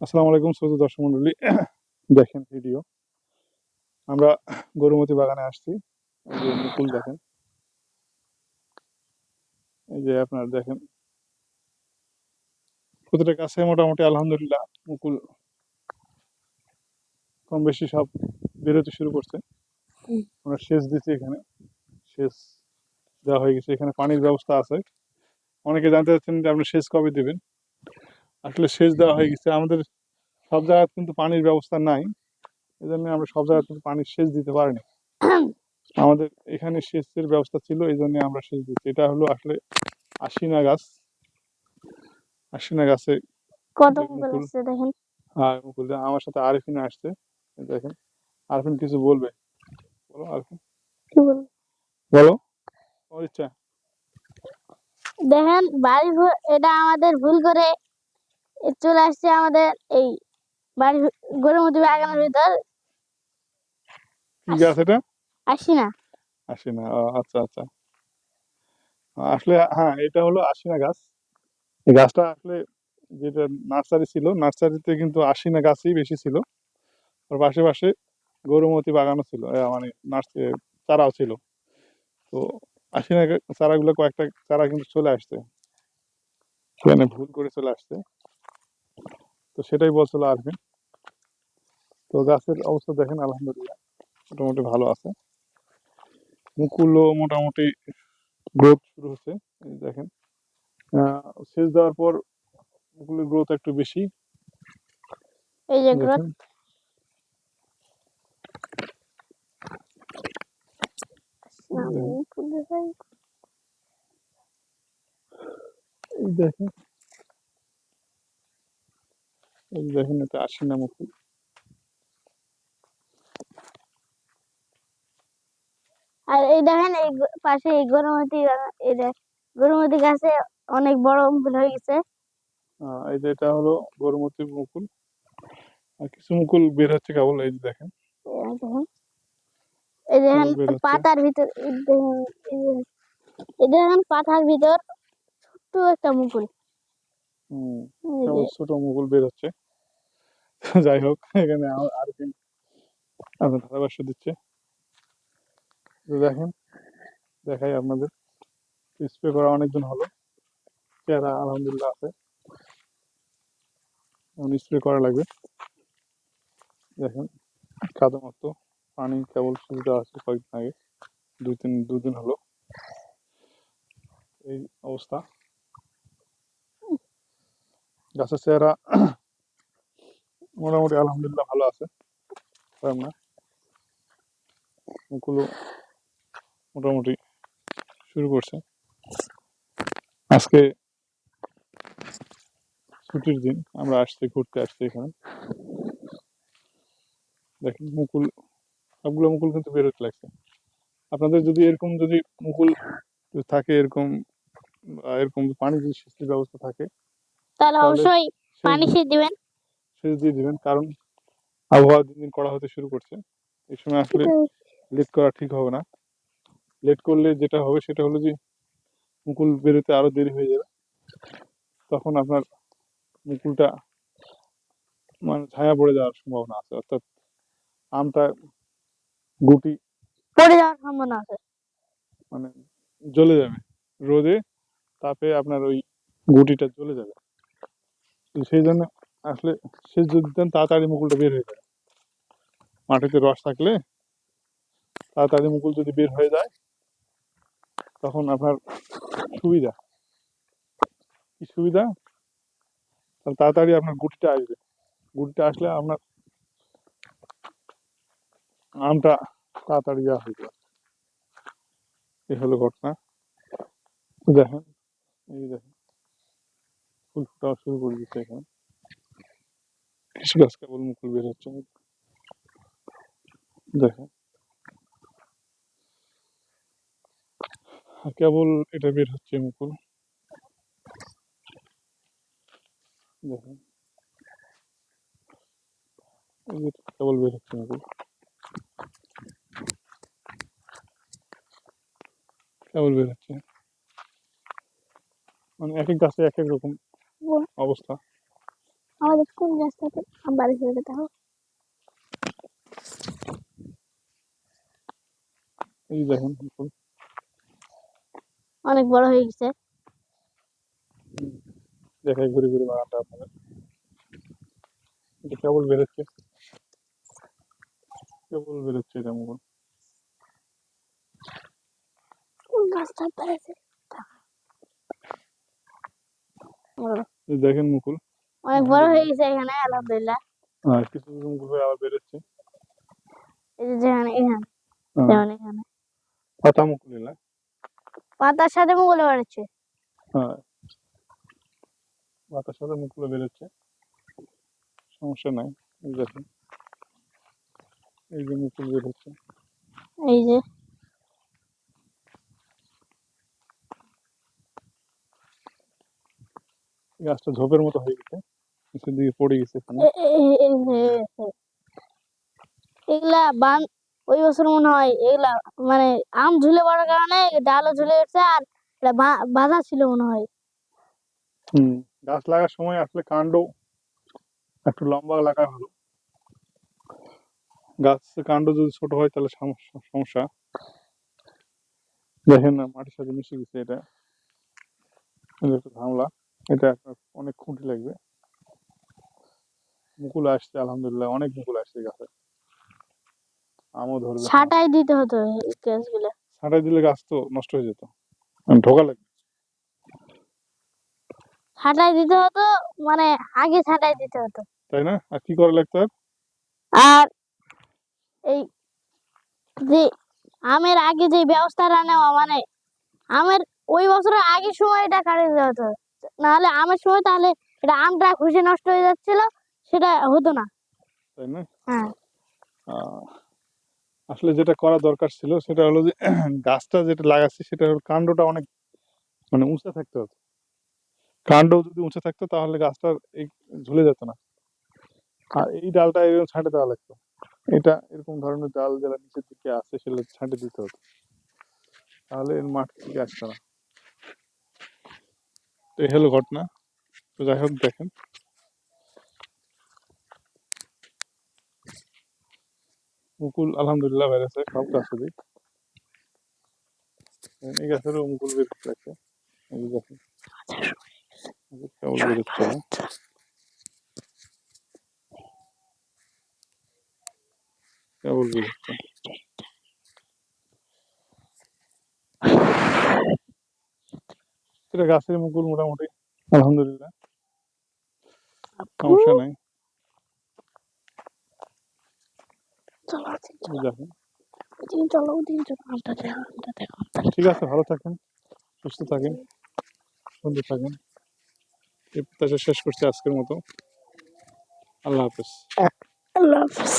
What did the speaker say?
আসসালামু আলাইকুম শ্রোতা দর্শক মন্ডলী। দেখেন ভিডিও আমরা গরুমতি বাগানে আসছি। মুকুল দেখেন। এই যে আপনার দেখেন। প্রতিটা কাছে মোটামুটি আলহামদুলিল্লাহ মুকুল কম বেশি সব বেরোতে শুরু করছে। আমরা সেচ দিচ্ছি এখানে। সেচ দেওয়া হয়ে গেছে। এখানে পানির ব্যবস্থা আছে। অনেকে জানতে চাচ্ছেন যে আপনি সেচ কবে দেবেন? আসলে সেচ দেওয়া হয়ে গেছে। আমাদের সব জায়গায় কিন্তু পানির ব্যবস্থা নাই। এই জন্য আমরা সব জায়গায় কিন্তু পানির সেচ দিতে পারিনি। আমাদের এখানে সেচের ব্যবস্থা ছিল এই জন্য আমরা সেচ দিচ্ছি। এটা হলো আসলে আশিনা গাছ। আশিনা গাছে কত মুকুল। আসছে দেখেন? আর মুকুল। আমার সাথে আরিফিন আসছে। দেখেন। আরিফিন কিছু বলবে? বলো আরিফিন। কি বলব? বলো। তোমার ইচ্ছা। দেখেন বাড়ি এটা আমাদের ভুল করে চলে আসছে আমাদের এই বাড়ি গরুমতি বাগানের ভিতর। কি গাছ এটা? আসি না আশিনা ও, আচ্ছা আচ্ছা। আসলে হ্যাঁ এটা হলো আশিনা গাছ। এই গাছটা আসলে যেটা নার্সারি ছিল নার্সারিতে কিন্তু আশিনা গাছই বেশি ছিল। ওর পাশে পাশে গরুমতি বাগানও ছিল মানে নার্সারি চারাও ছিল। তো আশিনা চারাগুলো কয়েকটা চারা কিন্তু চলে আসছে। সেখানে ভুল করে চলে আসছে। তো সেটাই বলছিল আরফিন তো গাছের অবস্থা দেখেন আলহামদুলিল্লাহ মোটামুটি ভালো আছে। মুকুলও মোটামুটি গ্রোথ শুরু হচ্ছে দেখেন। সেচ দেওয়ার পর মুকুলের গ্রোথ একটু বেশি। এই যে গ্রোথ দেখেন। এই দেখেন এটা আর এই দেখেন এই পাশে এই গরুমতি গরুমতি গাছে অনেক বড় মুকুল হয়ে গেছে। এই যে এটা হলো গরুমতি মুকুল। আর কিছু মুকুল বের হচ্ছে কেবল এই যে দেখেন। এই দেখেন। পাতার ভিতর এই দেখেন এই দেখেন- এই পাতার ভিতর ছোট্ট একটা মুকুল। হুম ছোট মুকুল বের হচ্ছে। যাই হোক, এখানে আর কি আপনার ধারাভাষ্য দিচ্ছে। দেখেন, দেখাই আপনাদের। স্প্রে করা অনেকদিন হলো, চেহারা আলহামদুলিল্লাহ আছে। এখন স্প্রে করা লাগবে। দেখেন, কাদা মতো পানি কেবল দেওয়া আছে কয়েকদিন আগে, দুই তিন, দুদিন হলো। এই অবস্থা। গাছের চেহারা মোটামুটি আলহামদুলিল্লাহ ভালো আছে মোটামুটি শুরু করছে। আজকে ছুটির দিন আমরা আসছি ঘুরতে আসছি এখানে। দেখেন মুকুল সবগুলো মুকুল কিন্তু বেরোতে লাগছে। আপনাদের যদি এরকম যদি মুকুল থাকে এরকম এরকম পানি যদি সেচের ব্যবস্থা থাকে তাহলে অবশ্যই পানি সেচ দিবেন। সেচ দিয়ে দিবেন কারণ আবহাওয়া দিন দিন করা হতে শুরু করছে। এই সময় আসলে লেট করা ঠিক হবে না। লেট করলে যেটা হবে সেটা হলো যে মুকুল বেরোতে আরও দেরি হয়ে যাবে। তখন আপনার মুকুলটা মানে ছায়া পড়ে যাওয়ার সম্ভাবনা আছে। অর্থাৎ আমটা গুটি পড়ে যাওয়ার সম্ভাবনা আছে। মানে জ্বলে যাবে। রোদে তাপে আপনার ওই গুটিটা জ্বলে যাবে। সেই জন্য আসলে সেচ যদি দেন, তাড়াতাড়ি মুকুলটা বের হয়ে যাবে মাটিতে রস থাকলে তাড়াতাড়ি মুকুল যদি বের হয়ে যায়, তখন আপনার সুবিধা। কি সুবিধা? তাড়াতাড়ি আপনার গুটিটা আসবে। গুটিটা আসলে আপনার আমটা তাড়াতাড়ি ইয়া হয়ে যাবে। এই হলো ঘটনা। দেখেন, এই দেখেন ফুল ফোটাও শুরু করে দিচ্ছে এখানে। কিছু গাছ কেবল মুকুল বের হচ্ছে আর কেবল এটা বের হচ্ছে মুকুল এই কেবল বের হচ্ছে মুকুল কেবল বের হচ্ছে। মানে এক এক গাছে এক এক রকম অবস্থা। আমাদের কোন গাছটাতে আম বাড়ি ফিরে যেতে হবে এই দেখেন মুকুল অনেক বড় হয়ে গেছে দেখাই ঘুরে ঘুরে বাগানটা আপনাদের এটা কেবল বেরোচ্ছে কেবল বেরোচ্ছে এটা মুকুল কোন গাছটা আছে এই দেখেন মুকুল অনেক বড় হয়ে গেছে এখানে আলহামদুলিল্লাহ। কিছু কিছু আবার বেরোচ্ছে। এই যে যেখানে এখানে যেমন এখানে। পাতা মুকুল পাতার সাথে বাড়ছে। হ্যাঁ পাতার সাথে মুকুলে বেরোচ্ছে। সমস্যা নাই এই দেখেন। এই যে মুকুল বেরোচ্ছে। এই যে। গাছটা ঝোপের মতো হয়ে গেছে নিচের দিকে পড়ে গেছে এখানে। এগুলা বান ওই বছর মনে হয় এগুলা মানে আম ঝুলে পড়ার কারণে ডালও ঝুলে গেছে আর এটা বাঁধা ছিল মনে হয়। হুম গাছ লাগার সময় আসলে কাণ্ড একটু লম্বা লাগা ভালো। গাছ কাণ্ড যদি ছোট হয় তাহলে সমস্যা সমস্যা। দেখেন না মাটির সাথে মিশে গেছে এটা। এটা একটু ঝামলা। এটা আপনার অনেক খুঁটি লাগবে। মুকুল আসছে আলহামদুলিল্লাহ অনেক মুকুল আসছে গাছে। আমও ধরবে। ছাটাই দিতে হতো গাছগুলো। ছাঁটাই দিলে গাছ তো নষ্ট হয়ে যেত। আর ঢোকা লাগবে। ছাটাই দিতে হতো মানে আগে ছাটাই দিতে হতো। তাই না? আর কি করা লাগতো আর? এই যে আমের আগে যে ব্যবস্থাটা নেওয়া মানে আমের ওই বছরের আগে সময় এটা কাটিয়ে দেওয়া হতো। নাহলে আমের সময় তাহলে এটা আমটা খুশি নষ্ট হয়ে যাচ্ছিল সেটা হতো না। তাই না? হ্যাঁ। আসলে যেটা করা দরকার ছিল সেটা হলো যে গাছটা যেটা লাগাচ্ছি সেটা হলো কাণ্ডটা অনেক মানে উঁচা থাকতে হতো। কাণ্ড যদি উঁচা থাকতো তাহলে গাছটা এই ঝুলে যেত না। আর এই ডালটা এরকম ছাঁটে দেওয়া লাগতো। এটা এরকম ধরনের ডাল যারা নিচের দিকে আছে সেগুলো ছাঁটে দিতে হতো। তাহলে এর মাঠ থেকে আসতো না। তো হলো ঘটনা। তো যাই হোক, দেখেন। মুকুল, আলহামদুলিল্লাহ বেড়েছে সব গাছেরই এই মুকুল বের লাগছে এই যে দেখেন। কেবল বেরোচ্ছে না। কেবল বেরোচ্ছে এটা গাছের মুকুল মোটামুটি আলহামদুলিল্লাহ। সমস্যা নাই। ঠিক আছে ভালো থাকেন সুস্থ থাকেন সুন্দর থাকেন। এই প্রত্যাশা শেষ করছি আজকের মতো। আল্লাহ হাফেজ। আল্লাহ হাফেজ।